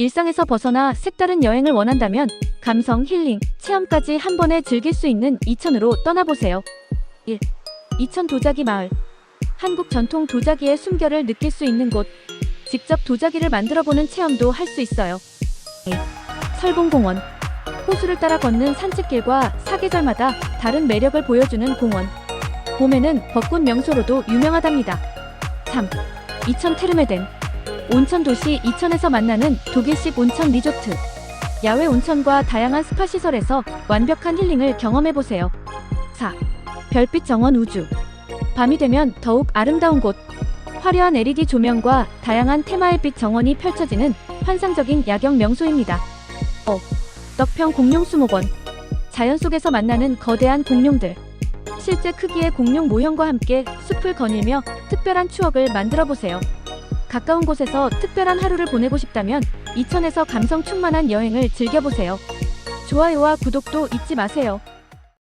일상에서 벗어나 색다른 여행을 원한다면 감성, 힐링, 체험까지 한 번에 즐길 수 있는 이천으로 떠나보세요. 1. 이천 도자기 마을. 한국 전통 도자기의 숨결을 느낄 수 있는 곳. 직접 도자기를 만들어보는 체험도 할 수 있어요. 2. 설봉공원. 호수를 따라 걷는 산책길과 사계절마다 다른 매력을 보여주는 공원. 봄에는 벚꽃 명소로도 유명하답니다. 3. 이천 테르메덴. 온천 도시 이천에서 만나는 독일식 온천 리조트. 야외 온천과 다양한 스파 시설에서 완벽한 힐링을 경험해 보세요. 4. 별빛 정원 우주. 밤이 되면 더욱 아름다운 곳. 화려한 LED 조명과 다양한 테마의 빛 정원이 펼쳐지는 환상적인 야경 명소입니다. 5. 떡평 공룡 수목원. 자연 속에서 만나는 거대한 공룡들. 실제 크기의 공룡 모형과 함께 숲을 거닐며 특별한 추억을 만들어 보세요. 가까운 곳에서 특별한 하루를 보내고 싶다면 이천에서 감성 충만한 여행을 즐겨보세요. 좋아요와 구독도 잊지 마세요.